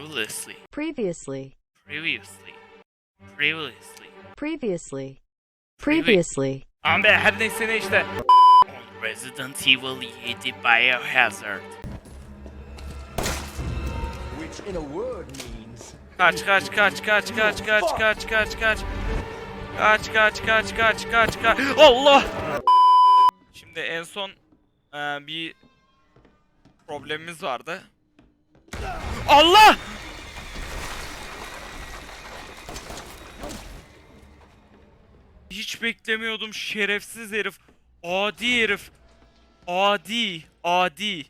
Previously. previously, Previously. Previously. previously, previously, Abi her neyse ne işte. On Resident Evil 7 Biohazard. which in a word means Kaç kaç kaç kaç kaç kaç kaç kaç kaç. Kaç kaç kaç kaç kaç kaç. Allah! Şimdi en son e, bir problemimiz vardı. Allah! Hiç beklemiyordum şerefsiz herif. Adi herif. Adi. Adi.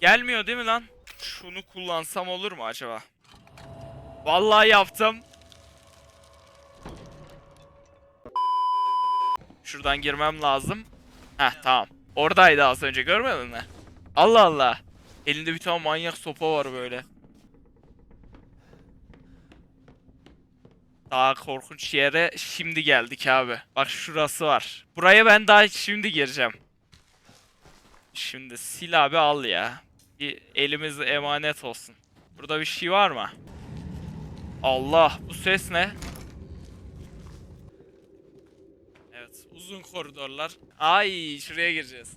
Gelmiyor değil mi lan? Şunu kullansam olur mu acaba? Vallahi yaptım. Şuradan girmem lazım. Heh tamam. Oradaydı az önce görmedin mi? Allah Allah. Elinde bir tane manyak sopa var böyle. Daha korkunç yere şimdi geldik abi. Bak şurası var. Buraya ben daha şimdi gireceğim. Şimdi sil abi al ya. Bir elimiz emanet olsun. Burada bir şey var mı? Allah bu ses ne? Evet uzun koridorlar. Ay şuraya gireceğiz.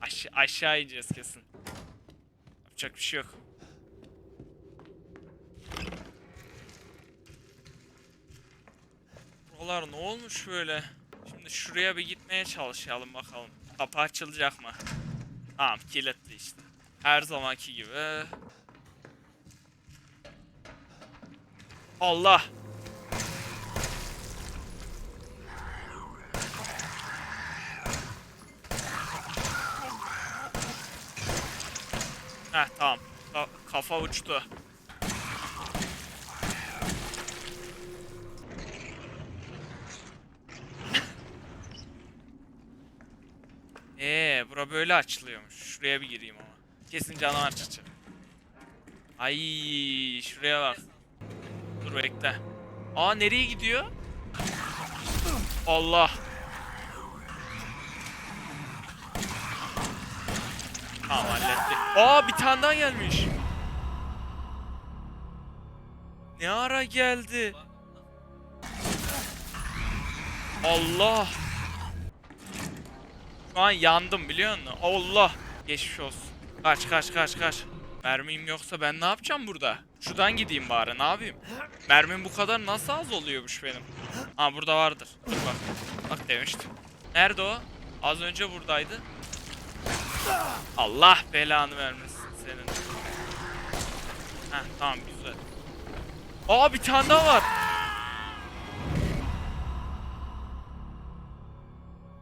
Aş aşağı ineceğiz kesin. Yapacak bir şey yok. Buralar ne olmuş böyle? Şimdi şuraya bir gitmeye çalışalım bakalım. Kapı açılacak mı? Tamam kilitli işte. Her zamanki gibi. Allah. Heh tamam. Ka- kafa uçtu. Ee, bura böyle açılıyormuş. Şuraya bir gireyim ama. Kesin canavar çıkacak. Ay, şuraya bak. Dur bekle. Aa nereye gidiyor? Allah. Tamam hallettik. Aa bir tane daha gelmiş. Ne ara geldi? Allah. Şu an yandım biliyor musun? Allah. Geçmiş olsun. Kaç kaç kaç kaç. Mermim yoksa ben ne yapacağım burada? Şuradan gideyim bari ne yapayım? Mermim bu kadar nasıl az oluyormuş benim? Ha burada vardır. Dur bak. Bak demiştim. Nerede o? Az önce buradaydı. Allah belanı vermesin senin. Heh tamam güzel. Aa bir tane daha var.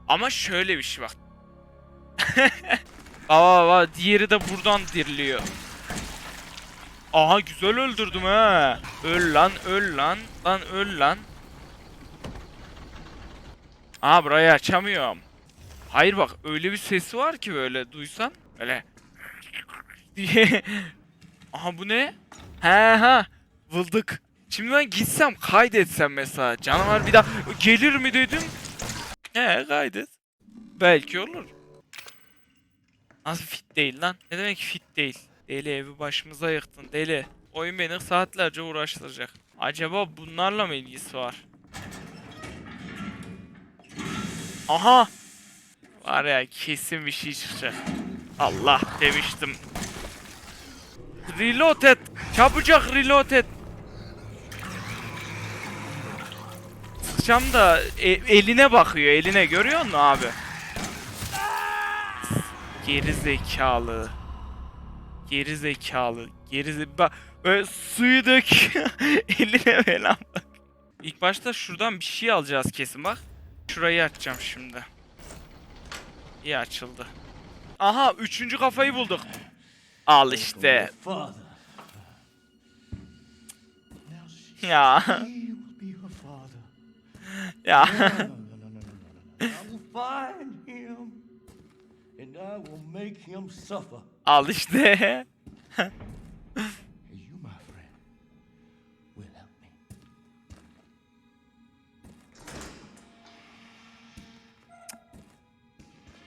Ama şöyle bir şey bak. Aa bak diğeri de buradan diriliyor. Aha güzel öldürdüm ha. Öl lan öl lan. Lan öl lan. Aa burayı açamıyorum. Hayır bak öyle bir sesi var ki böyle duysan. Öyle. diye. Aha bu ne? He ha. Bulduk. Şimdi ben gitsem kaydetsem mesela. Canavar bir daha gelir mi dedim. He kaydet. Belki olur. Nasıl fit değil lan? Ne demek fit değil? Deli evi başımıza yıktın deli. Oyun beni saatlerce uğraştıracak. Acaba bunlarla mı ilgisi var? Aha! Var ya kesin bir şey çıkacak. Allah demiştim. Reload et. Çabucak reload et. Sıkacağım da e- eline bakıyor eline görüyor musun abi? Geri zekalı. Geri zekalı. Geri ze bak böyle suyu dök. eline falan bak. İlk başta şuradan bir şey alacağız kesin bak. Şurayı açacağım şimdi. İyi açıldı. Aha üçüncü kafayı bulduk. Al işte. ya. ya. Al işte.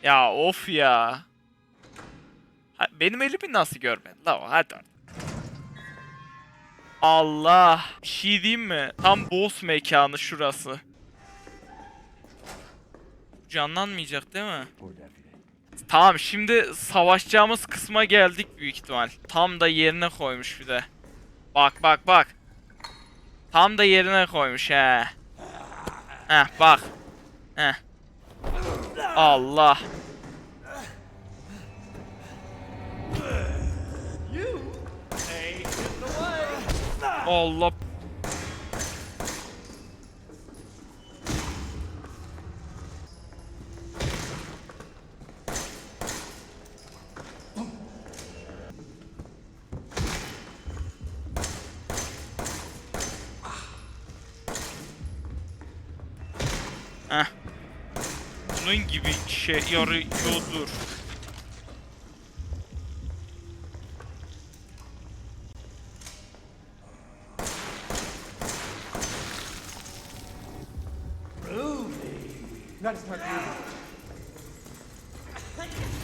Ya of ya. Benim elimi nasıl görmedin la hadi. Allah. Bir şey diyeyim mi? Tam boss mekanı şurası. Canlanmayacak değil mi? Tamam şimdi savaşacağımız kısma geldik büyük ihtimal. Tam da yerine koymuş bir de. Bak bak bak. Tam da yerine koymuş he. Heh bak. Heh. Allah. Allah. Bunun gibi şey yarıyordur.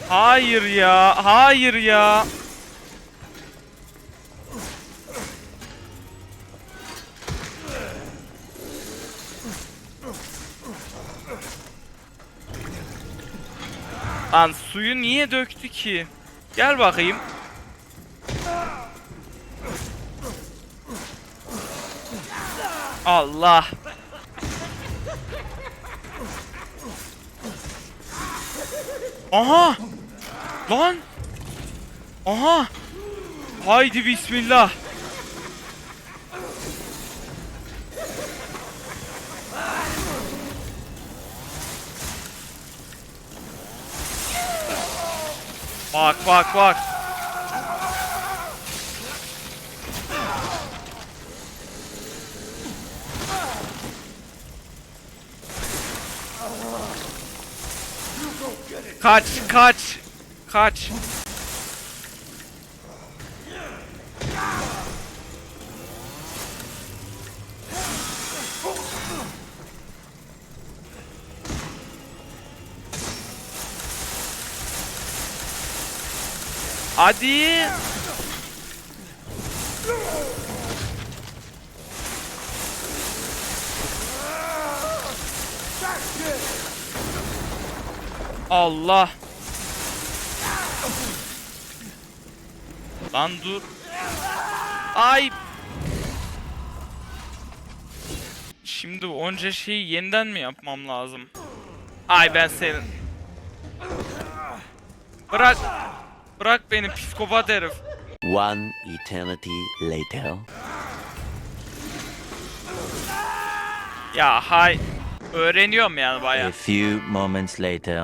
Hayır ya, hayır ya. Lan suyu niye döktü ki? Gel bakayım. Allah. Aha! Lan! Aha! Haydi bismillah. Bak bak bak. Kaç kaç kaç. Hadi. Allah. Lan dur. Ay. Şimdi onca şeyi yeniden mi yapmam lazım? Ay ben senin. Bırak. Bırak beni psikopat herif. One eternity later. Ya hay. Öğreniyorum yani A baya. few moments later.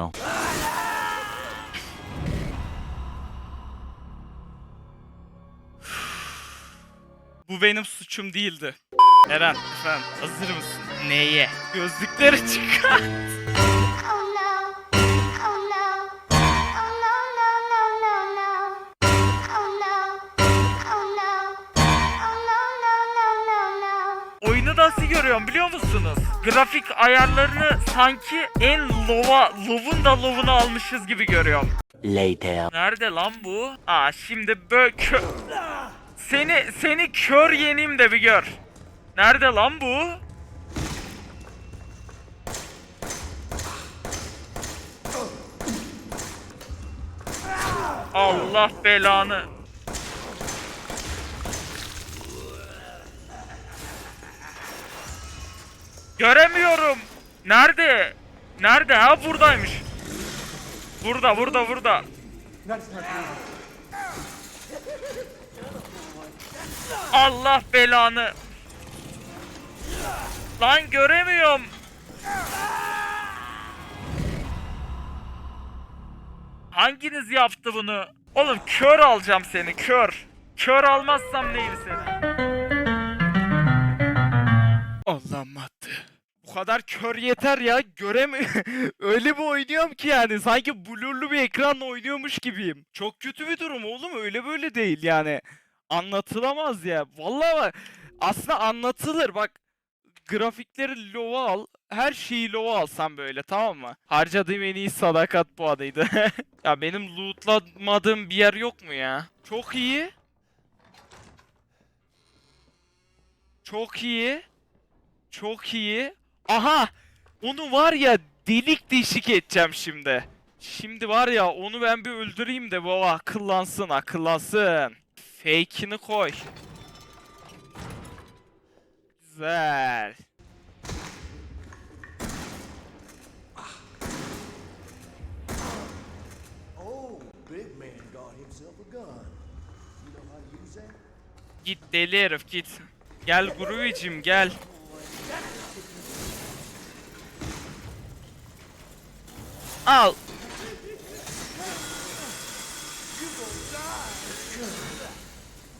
Bu benim suçum değildi. Eren efendim hazır mısın? Neye? Gözlükleri çıkar. Nasıl görüyorum biliyor musunuz? Grafik ayarlarını sanki en lova, lovun da lovunu almışız gibi görüyorum. Later. Nerede lan bu? Aa şimdi böyle kö... Seni, seni kör yeneyim de bir gör. Nerede lan bu? Allah belanı. Göremiyorum. Nerede? Nerede? Ha buradaymış. Burada, burada, burada. Allah belanı. Lan göremiyorum. Hanginiz yaptı bunu? Oğlum kör alacağım seni kör. Kör almazsam neyim seni? Kadar kör yeter ya göremi öyle bir oynuyorum ki yani sanki blurlu bir ekranla oynuyormuş gibiyim. Çok kötü bir durum oğlum öyle böyle değil yani. Anlatılamaz ya. Vallahi bak aslında anlatılır bak. Grafikleri lova al. Her şeyi lova alsam böyle tamam mı? Harcadığım en iyi sadakat bu adıydı. ya benim lootlamadığım bir yer yok mu ya? Çok iyi. Çok iyi. Çok iyi. Aha! Onu var ya delik deşik edeceğim şimdi. Şimdi var ya onu ben bir öldüreyim de bu akıllansın akıllansın. Fake'ini koy. Güzel. Git deli herif git. Gel Groovy'cim gel. Al.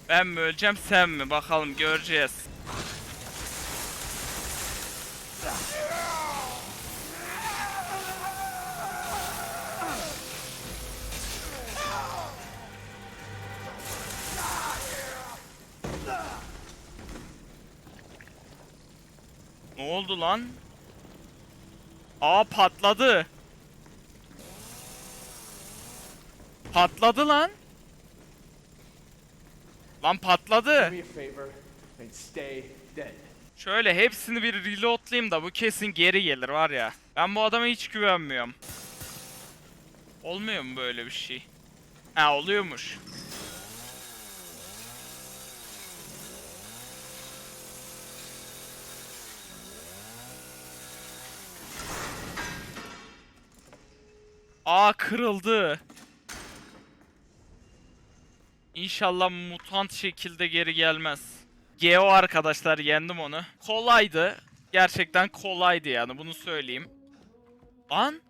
Ben mi öleceğim sen mi? Bakalım göreceğiz. Ne oldu lan? Aa patladı. Patladı lan. Lan patladı. Şöyle hepsini bir reloadlayayım da bu kesin geri gelir var ya. Ben bu adama hiç güvenmiyorum. Olmuyor mu böyle bir şey? Ha oluyormuş. Aa kırıldı. İnşallah mutant şekilde geri gelmez. Geo arkadaşlar yendim onu. Kolaydı. Gerçekten kolaydı yani bunu söyleyeyim. Lan.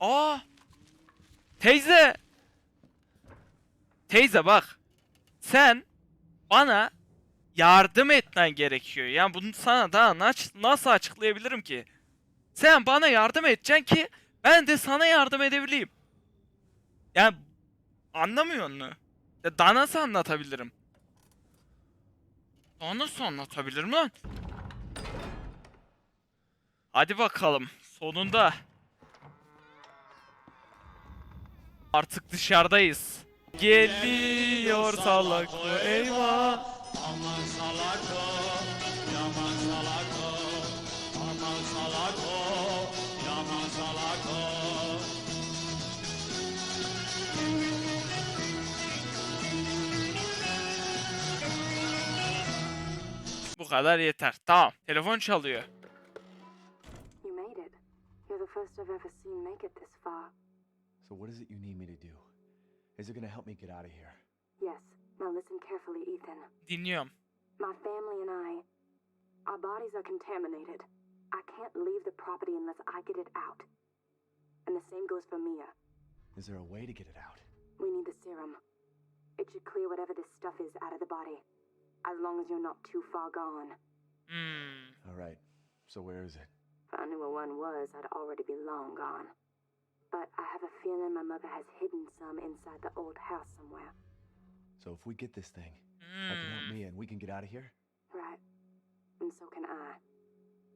Aa. Teyze. Teyze bak. Sen bana yardım etmen gerekiyor. Yani bunu sana daha nasıl açıklayabilirim ki? Sen bana yardım edeceksin ki ben de sana yardım edebileyim. Yani anlamıyor musun? Ya daha nasıl anlatabilirim? Daha nasıl anlatabilirim lan? Hadi bakalım. Sonunda. Artık dışarıdayız. Geliyor salak mı eyvah. Bu kadar yeter. Tamam. Telefon çalıyor. You made it. You're the first I've ever seen make it this far. So what is it you need me to do? Is it gonna help me get out of here? Yes. Now listen carefully, Ethan. Dinliyorum. My family and I, our bodies are contaminated. I can't leave the property unless I get it out. And the same goes for Mia. Is there a way to get it out? We need the serum. It should clear whatever this stuff is out of the body. As long as you're not too far gone. Hmm. All right. So where is it? If I knew where one was, I'd already be long gone. But I have a feeling my mother has hidden some inside the old house somewhere. So if we get this thing, I can help me and we can get out of here? Right. And so can I.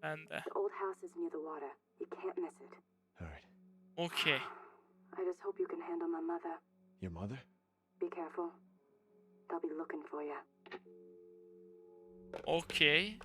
And de. The old house is near the water. You can't miss it. All right. Okay. I just hope you can handle my mother. Your mother? Be careful. They'll be looking for you. Okay.